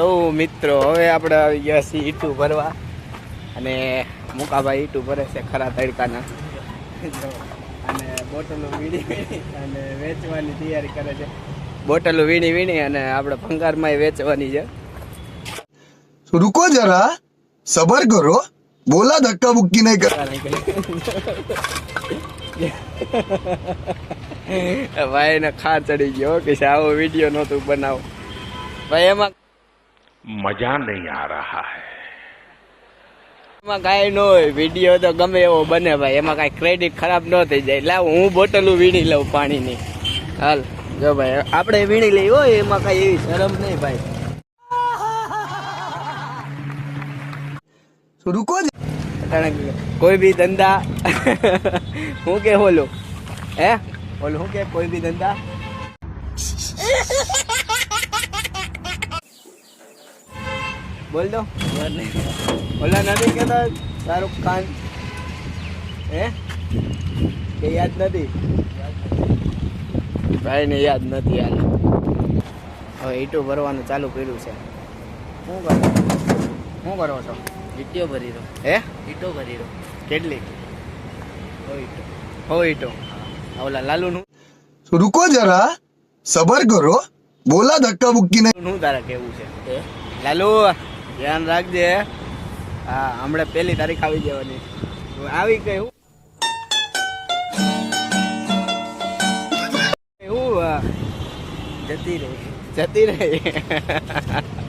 લો મિત્રો હવે આપણે આવી ગયા છીએ ઈટું ભરવા. અને મુકાભાઈ ઈટું ભરે છે ખરા તડકાના. અને બોટલો વીણી અને વેચવાની તૈયારી કરે છે. બોટલો વીણી વીણી અને આપણે ભંગારમાં વેચવાની છે. રૂકો જરા સબર કરો બોલા ધક્કા મુક્કી નહીં કર. ભાઈ ને ખા ચડી ગયો કે આવો વીડિયો નહોતું બનાવો. ભાઈ એમાં મજા નહીં આ રહા હે. એમાં કાંઈ ન વીડિયો તો ગમે એવો બને ભાઈ એમાં કાંઈ ક્રેડિટ ખરાબ ન થઈ જાય. લાવ હું બોટલું વીણી લઉં પાણીની. હાલ જો ભાઈ આપણે વીણી લઈ હોય એમાં કાંઈ એવી શરમ નહીં ભાઈ. રૂકો કોઈ બી ધંધા હું કે ઓલું હે? ઓલું હું કે કોઈ બી ધંધા? બોલ દો. ઓલા નથી કેતા તારું કાન હે? કે યાદ નથી? ભાઈને યાદ નથી હાલ. હવે ઈટો ભરવાનું ચાલુ કર્યું છે. શું કરો? શું કરો છો? ઈટીઓ ભરી રહ્યો. હે? ઈટો ભરી રહ્યો. કેટલી? હો ઈટો. હો ઈટો. ઓલા લાલુનું. રૂકો જરા. સબર કરો. બોલા ધક્કા મુક્કી ને શું તારા કેવું છે? લાલુ ધ્યાન રાખજે. હા હમણાં પહેલી તારીખ આવી જવાની. આવી કઈ હા, જતી રહી. જતી રહી.